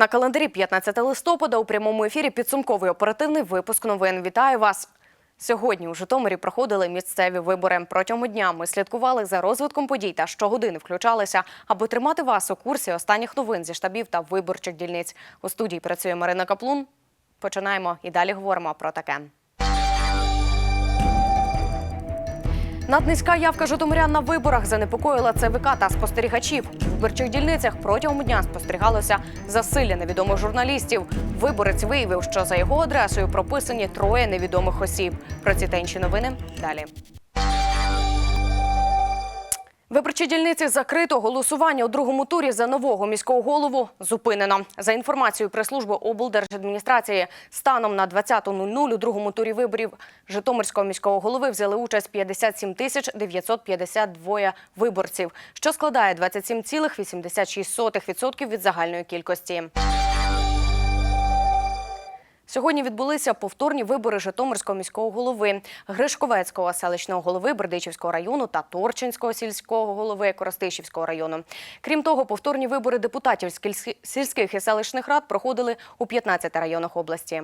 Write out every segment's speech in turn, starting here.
На календарі 15 листопада у прямому ефірі підсумковий оперативний випуск новин. Вітаю вас. Сьогодні у Житомирі проходили місцеві вибори. Протягом дня ми слідкували за розвитком подій та щогодини включалися, аби тримати вас у курсі останніх новин зі штабів та виборчих дільниць. У студії працює Марина Каплун. Починаємо і далі говоримо про таке. Наднизька явка житомирян на виборах занепокоїла ЦВК та спостерігачів. У виборчих дільницях протягом дня спостерігалося засилля невідомих журналістів. Виборець виявив, що за його адресою прописані троє невідомих осіб. Про ці та інші новини далі. Виборчі дільниці закрито. Голосування у другому турі за нового міського голову зупинено. За інформацією прес-служби облдержадміністрації, станом на 20.00 у другому турі виборів Житомирського міського голови взяли участь 57 тисяч 952 виборців, що складає 27,86% від загальної кількості. Сьогодні відбулися повторні вибори Житомирського міського голови, Гришковецького селищного голови Бердичівського району та Торчинського сільського голови Коростишівського району. Крім того, повторні вибори депутатів сільських і селищних рад проходили у 15 районах області.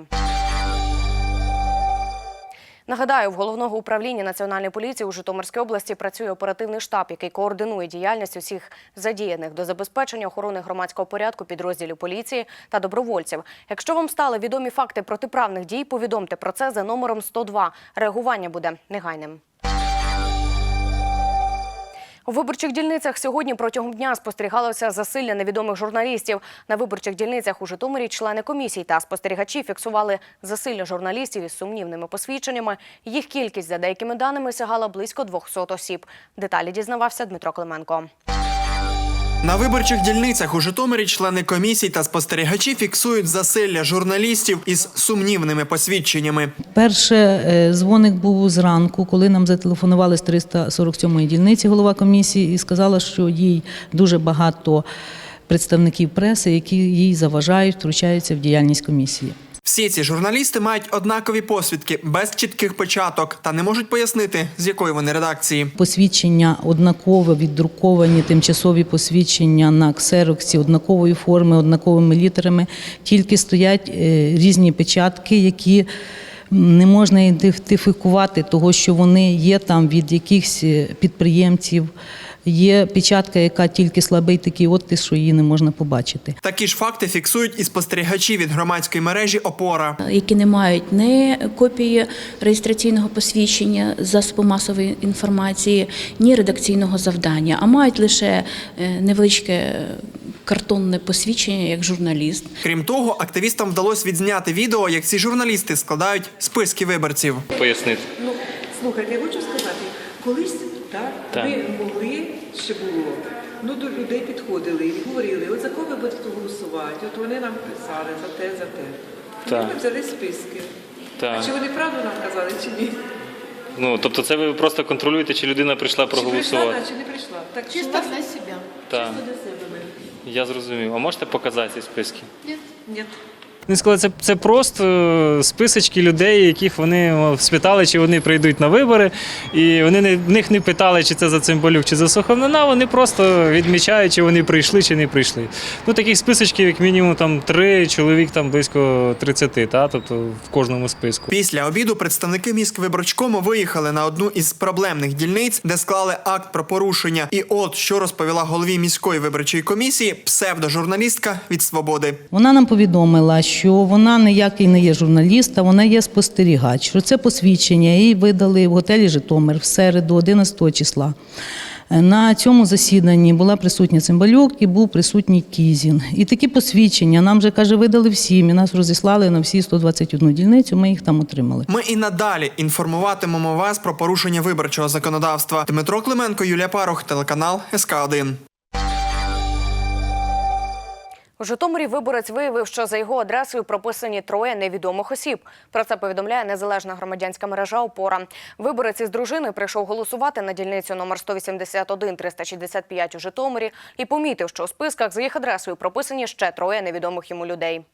Нагадаю, в головного управління національної поліції у Житомирській області працює оперативний штаб, який координує діяльність усіх задіяних до забезпечення охорони громадського порядку підрозділів поліції та добровольців. Якщо вам стали відомі факти протиправних дій, повідомте про це за номером 102. Реагування буде негайним. У виборчих дільницях сьогодні протягом дня спостерігалося засилля невідомих журналістів. На виборчих дільницях у Житомирі члени комісій та спостерігачі фіксували засилля журналістів із сумнівними посвідченнями. Їх кількість, за деякими даними, сягала близько 200 осіб. Деталі дізнавався Дмитро Клименко. На виборчих дільницях у Житомирі члени комісій та спостерігачі фіксують засилля журналістів із сумнівними посвідченнями. Перше е, дзвоник був зранку, коли нам зателефонували з 347-ї дільниці голова комісії і сказала, що їй дуже багато представників преси, які їй заважають, втручаються в діяльність комісії. Всі ці журналісти мають однакові посвідки без чітких початок та не можуть пояснити, з якої вони редакції. Посвідчення однакове, віддруковані тимчасові посвідчення на ксероксі однакової форми, однаковими літерами. Тільки стоять е, різні печатки, які не можна ідентифікувати, того що вони є там від якихось е, підприємців. Є печатка, яка тільки слабий такий оттиск, що її не можна побачити. Такі ж факти фіксують і спостерігачі від громадської мережі Опора. які не мають ні копії реєстраційного посвідчення засобу масової інформації, ні редакційного завдання, а мають лише е, невеличке картонне посвідчення як журналіст. Крім того, активістам вдалося відзняти відео, як ці журналісти складають списки виборців. пояснити. Ну, слухайте, я хочу сказати, колись так, Так. ми могли, ще було, ну до людей підходили і говорили, от за кого ви будете голосувати, от вони нам писали за те, за те. Так. Ми взяли списки. Так. А чи вони правду нам казали, чи ні? Ну, тобто це ви просто контролюєте, чи людина прийшла Чи прийшла, проголосувати. да, чи не прийшла? Так, Чисто у для себя. Так, Чисто для себе ми. я зрозумів. А можете показати ці списки? Ні. Вони сказали, це, це просто е, списочки людей, яких вони спитали, чи вони прийдуть на вибори. І вони не, в них не питали, чи це за Цимбалюк, чи за Суховнина. Вони просто відмічають, чи вони прийшли, чи не прийшли. Ну, таких списочків, як мінімум, там три, чоловік там близько 30, та? тобто в кожному списку. Після обіду представники міськвиборчкому виїхали на одну із проблемних дільниць, де склали акт про порушення. І от що розповіла голові міської виборчої комісії псевдожурналістка від свободи. Вона нам повідомила, що вона ніякий не є журналіст, а вона є спостерігач. Що це посвідчення їй видали в готелі Житомир в середу, 11 числа. На цьому засіданні була присутня Цимбалюк і був присутній Кізін. І такі посвідчення нам же каже, видали всім. І нас розіслали на всі 121 дільницю. Ми їх там отримали. Ми і надалі інформуватимемо вас про порушення виборчого законодавства. Дмитро Клименко, Юлія Парох, телеканал СК 1 У Житомирі виборець виявив, що за його адресою прописані троє невідомих осіб. Про це повідомляє незалежна громадянська мережа Опора. Виборець із дружиною прийшов голосувати на дільницю номер 181 365 у Житомирі і помітив, що у списках за їх адресою прописані ще троє невідомих йому людей.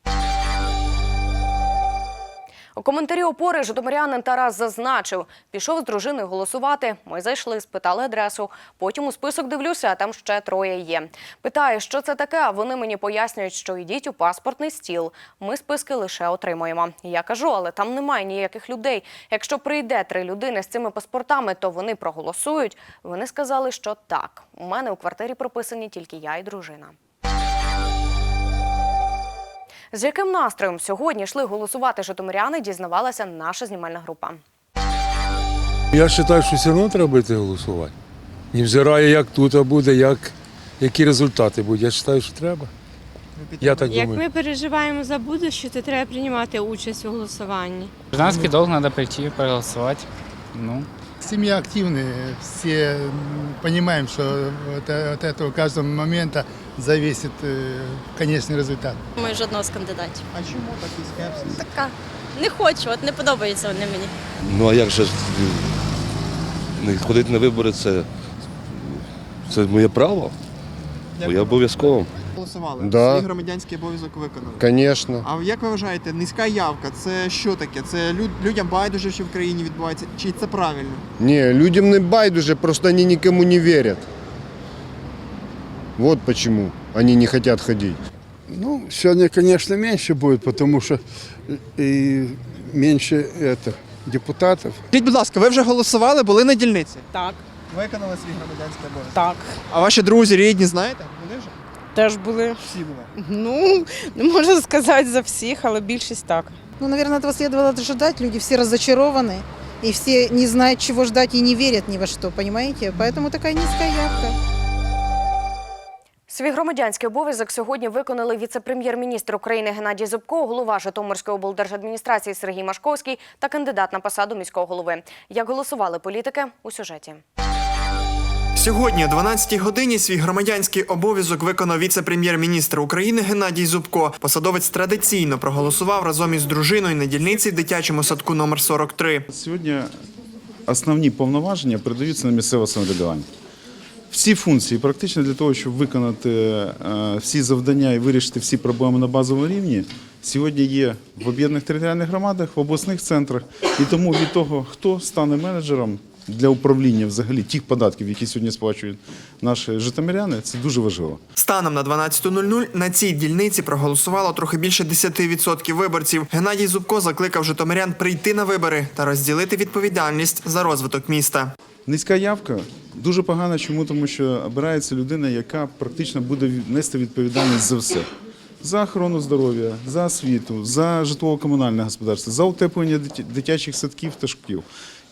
У коментарі опори житомирянин Тарас зазначив, пішов з дружиною голосувати. Ми зайшли, спитали адресу. Потім у список дивлюся, а там ще троє є. Питаю, що це таке. А вони мені пояснюють, що йдіть у паспортний стіл. Ми списки лише отримуємо. Я кажу, але там немає ніяких людей. Якщо прийде три людини з цими паспортами, то вони проголосують. Вони сказали, що так. У мене у квартирі прописані тільки я і дружина. З яким настроєм сьогодні йшли голосувати житомиряни, дізнавалася наша знімальна група. Я вважаю, що все одно треба йти голосувати. Невзирає, як тут буде, як, які результати будуть. Я вважаю, що треба. Я так Як думаю. ми переживаємо за будущее, то треба приймати участь у голосуванні. Гражданский долг надо прийти, проголосовать. Ну, Семья активная, все м, понимаем, что вот, э, от этого каждого момента зависит э, результат. Ми жодного з кандидатів. А чому такий скепсис? Така. Не хочу, от не подобаються вони мені. Ну а як же не ходити на вибори це, це моє право. Моє обов'язково. Голосували. Да. Свій громадянський обов'язок виконали. Конечно. А як ви вважаєте, низька явка це що таке? Це люд, людям байдуже, що в країні відбувається, чи це правильно? Не, людям не байдуже, просто они никому не верят. Вот почему они не хотят ходить. Ну, сегодня, конечно, меньше будет, потому что и меньше это, депутатов. Скажіть, будь ласка, ви вже голосували, були на дільниці? Так, Виконали свій громадянський обов'язок. так. А ваші друзі, рідні, знаєте? Вони вже? Теж були. Всі були. Ну, не можу сказати за всіх, але більшість так. Ну, наверное, этого следовало ожидать. Люди все разочарованы. И все не знают, чего ждать и не верят ни во что, понимаете? Поэтому такая низкая явка. Свій громадянський обов'язок сьогодні виконали віце-прем'єр-міністр України Геннадій Зубко, голова Житомирської облдержадміністрації Сергій Машковський та кандидат на посаду міського голови. Як голосували політики у сюжеті. Сьогодні о 12-й годині свій громадянський обов'язок виконав віце-прем'єр-міністр України Геннадій Зубко. Посадовець традиційно проголосував разом із дружиною на дільниці в дитячому садку номер 43. Сьогодні основні повноваження передаються на місцеве самоврядування. Всі функції, практично для того, щоб виконати е, всі завдання і вирішити всі проблеми на базовому рівні, сьогодні є в об'єднаних територіальних громадах, в обласних центрах. І тому від того, хто стане менеджером для управління взагалі тих податків, які сьогодні сплачують наші житомиряни, це дуже важливо. Станом на 12.00 на цій дільниці проголосувало трохи більше 10% виборців. Геннадій Зубко закликав житомирян прийти на вибори та розділити відповідальність за розвиток міста. Низька явка дуже погано, Чому? Тому що обирається людина, яка практично буде нести відповідальність за все. За охорону здоров'я, за освіту, за житлово-комунальне господарство, за утеплення дитя- дитячих садків та шкіл.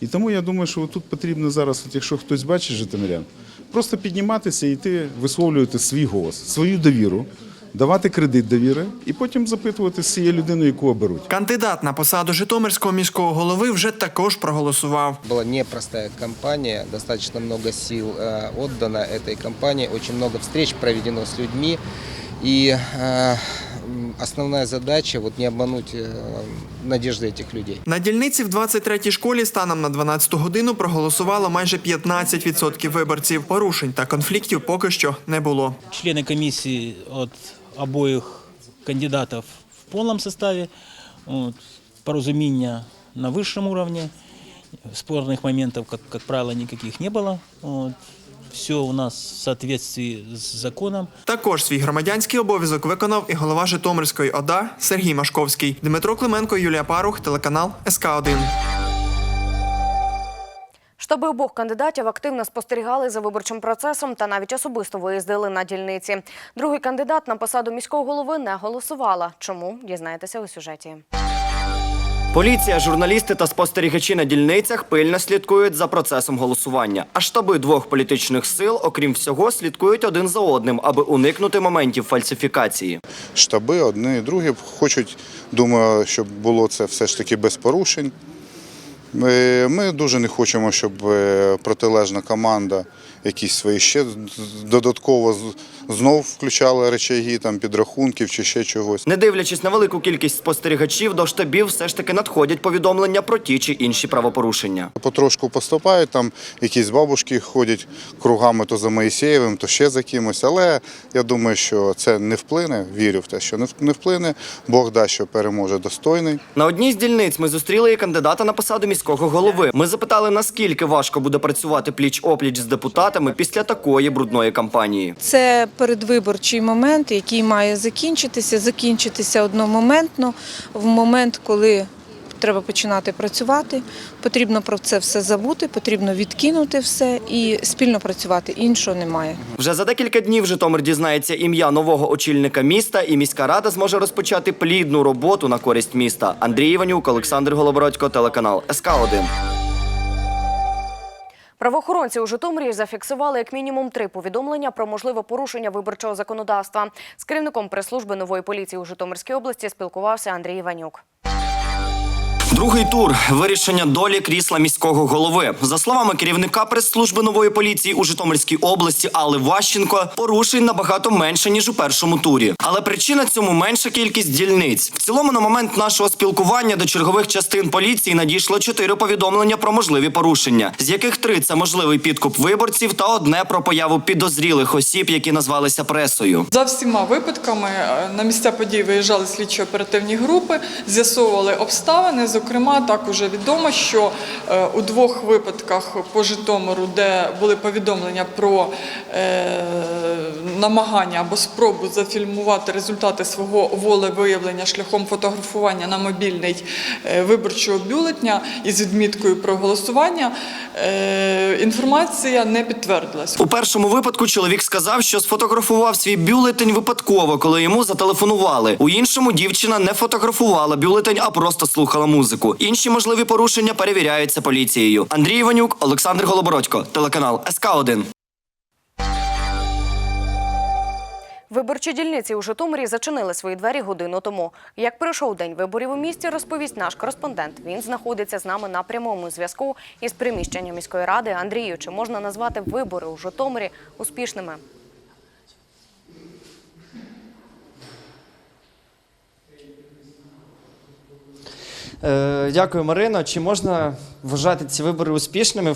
І тому я думаю, що тут потрібно зараз, от якщо хтось бачить житомирян, просто підніматися і йти висловлювати свій голос, свою довіру, давати кредит довіри і потім запитувати з цією людиною, яку оберуть. Кандидат на посаду Житомирського міського голови вже також проголосував. была непростая кампания, достаточно много сил э, отдано этой кампании, очень много встреч проведено с людьми. И э, м, основная задача вот не обмануть э, надежды этих людей. На дільниці в 23-й школі станом на 12 годину проголосувало майже 15% виборців. Порушень та конфліктів поки що не було. Члены комиссии от обоих кандидатов в полном составе, вот, порозумения на высшем уровне, спорных моментов, как, как правило, никаких не было. Вот. Все у нас в соответствии с законом. Також свій громадянський обов'язок виконав і голова Житомирської ОДА Сергій Машковський. Дмитро Клименко, Юлія Парух, телеканал СК 1 Штаби обох кандидатів активно спостерігали за виборчим процесом та навіть особисто виїздили на дільниці. Другий кандидат на посаду міського голови не голосувала. Чому дізнаєтеся у сюжеті? Поліція, журналісти та спостерігачі на дільницях пильно слідкують за процесом голосування. А штаби двох політичних сил, окрім всього, слідкують один за одним, аби уникнути моментів фальсифікації. Штаби одне і друге хочуть, думаю, щоб було це все ж таки без порушень. Е, Ми дуже не хочемо, щоб е, протилежна команда якісь свої ще додатково знов включала речаги, там підрахунків чи ще чогось. Не дивлячись на велику кількість спостерігачів, до штабів все ж таки надходять повідомлення про ті чи інші правопорушення. Потрошку поступають, там якісь бабушки ходять кругами то за Моїсеєвим, то ще за кимось. Але я думаю, що це не вплине. Вірю в те, що не вплине. Бог дасть, що переможе достойний. На одній з дільниць ми зустріли і кандидата на посаду міського голови. Ми запитали, наскільки важко буде працювати пліч-опліч з депутатами після такої брудної кампанії. Це передвиборчий момент, який має закінчитися, закінчитися одномоментно в момент, коли треба починати працювати. Потрібно про це все забути, потрібно відкинути все і спільно працювати. Іншого немає. Вже за декілька днів Житомир дізнається ім'я нового очільника міста, і міська рада зможе розпочати плідну роботу на користь міста. Андрій Іванюк, Олександр Голобородько, телеканал СК 1 Правоохоронці у Житомирі зафіксували як мінімум три повідомлення про можливе порушення виборчого законодавства. З керівником прес-служби нової поліції у Житомирській області спілкувався Андрій Іванюк. Другий тур вирішення долі крісла міського голови. За словами керівника прес-служби нової поліції у Житомирській області Алли Ващенко, порушень набагато менше ніж у першому турі. Але причина цьому менша кількість дільниць. В цілому, на момент нашого спілкування до чергових частин поліції надійшло чотири повідомлення про можливі порушення, з яких три це можливий підкуп виборців та одне про появу підозрілих осіб, які назвалися пресою. За всіма випадками е, на місця подій виїжджали слідчо-оперативні групи, з'ясовували обставини. Зокрема, так уже відомо, що е, у двох випадках по Житомиру, де були повідомлення про е, намагання або спробу зафільмувати результати свого волевиявлення шляхом фотографування на мобільний е, виборчого бюлетня із відміткою про голосування, інформація не підтвердилась. У першому випадку чоловік сказав, що сфотографував свій бюлетень випадково, коли йому зателефонували. У іншому дівчина не фотографувала бюлетень, а просто слухала музику. Інші можливі порушення перевіряються поліцією. Андрій Іванюк, Олександр Голобородько, телеканал СК 1 Виборчі дільниці у Житомирі зачинили свої двері годину тому. Як пройшов день виборів у місті, розповість наш кореспондент. Він знаходиться з нами на прямому зв'язку із приміщення міської ради. Андрію, чи можна назвати вибори у Житомирі успішними? Е, Дякую, Марино. Чи можна вважати ці вибори успішними?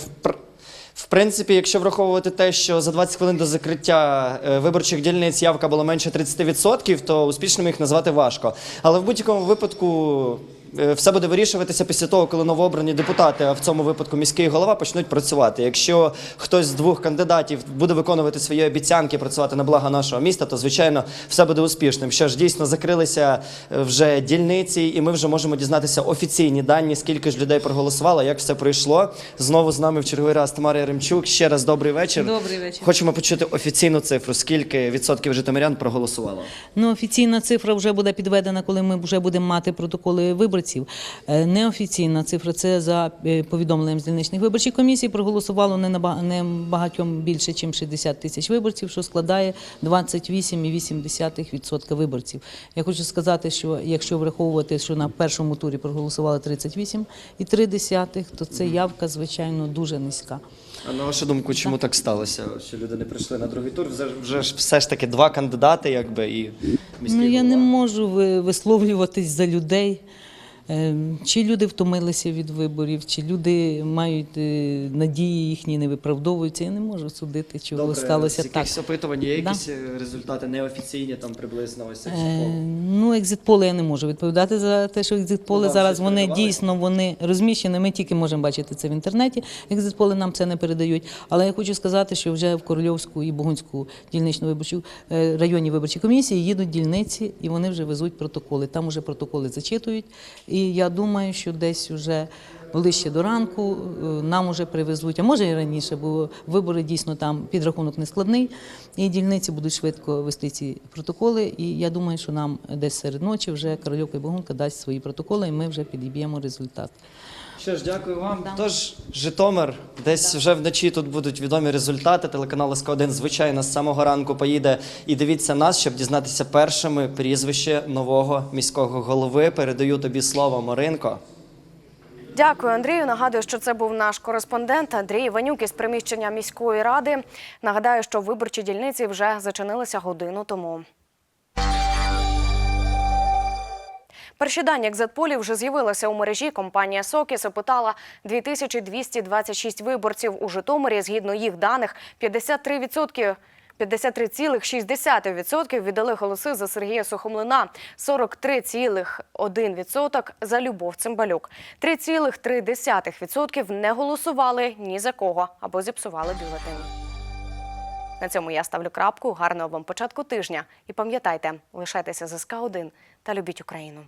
В принципі, якщо враховувати те, що за 20 хвилин до закриття е, виборчих дільниць явка була менше 30%, то успішними їх назвати важко. Але в будь-якому випадку все буде вирішуватися після того, коли новообрані депутати, а в цьому випадку міський голова, почнуть працювати. Якщо хтось з двох кандидатів буде виконувати свої обіцянки, працювати на благо нашого міста, то звичайно все буде успішним. Що ж дійсно закрилися е, вже дільниці, і ми вже можемо дізнатися офіційні дані, скільки ж людей проголосувало, як все пройшло. Знову з нами в черговий раз Тамара Яремчук. Ще раз добрий вечір. Добрий вечір. Хочемо почути офіційну цифру. Скільки відсотків житомирян проголосувало? Ну, офіційна цифра вже буде підведена, коли ми вже будемо мати протоколи виборців. Е, Неофіційна цифра це за е, повідомленням з дільничних виборчих комісій. Проголосувало не багатьом більше, ніж 60 тисяч виборців, що складає 28,8% виборців. Я хочу сказати, що якщо враховувати, що на першому турі проголосували 38,3, то це явка, звичайно, дуже низька. А на вашу думку, чому так сталося? Що люди не прийшли на другий тур? Вже, вже ж все ж таки два кандидати, якби і міський Ну, я голова. не можу ви- висловлюватись за людей. Е, Чи люди втомилися від виборів, чи люди мають е, надії їхні не виправдовуються. Я не можу судити, чого Добре, сталося з так. якихось опитувань є якісь е, результати неофіційні, там приблизно ось Е. Ну, екзитполи я не можу відповідати за те, що екзитполи Ну, зараз вони передавали? дійсно вони розміщені. Ми тільки можемо бачити це в інтернеті. Екзитполи нам це не передають. Але я хочу сказати, що вже в Корольовську і Богунську дільничну виборчу е, районні виборчі комісії їдуть дільниці і вони вже везуть протоколи. Там вже протоколи зачитують. І я думаю, що десь уже ближче до ранку е, нам уже привезуть, а може і раніше, бо вибори дійсно там підрахунок не складний, і дільниці будуть швидко вести ці протоколи. І я думаю, що нам десь серед ночі вже Корольок і Богунка дасть свої протоколи, і ми вже підіб'ємо результат. Що ж, дякую вам. Тож, Житомир, десь вже вночі тут будуть відомі результати. Телеканал СК1, звичайно, з самого ранку поїде і дивіться нас, щоб дізнатися першими прізвище нового міського голови. Передаю тобі слово, Маринко. Дякую, Андрію. Нагадую, що це був наш кореспондент Андрій Іванюк із приміщення міської ради. Нагадаю, що виборчі дільниці вже зачинилися годину тому. Перші дані екзитполів вже з'явилися у мережі. Компанія Сокіс опитала 2226 виборців у Житомирі. Згідно їх даних, 53% 53,6% віддали голоси за Сергія Сухомлина, 43,1% за Любов Цимбалюк, 3,3% не голосували ні за кого або зіпсували бюлетень. На цьому я ставлю крапку. Гарного вам початку тижня. І пам'ятайте, лишайтеся з СК 1 та любіть Україну.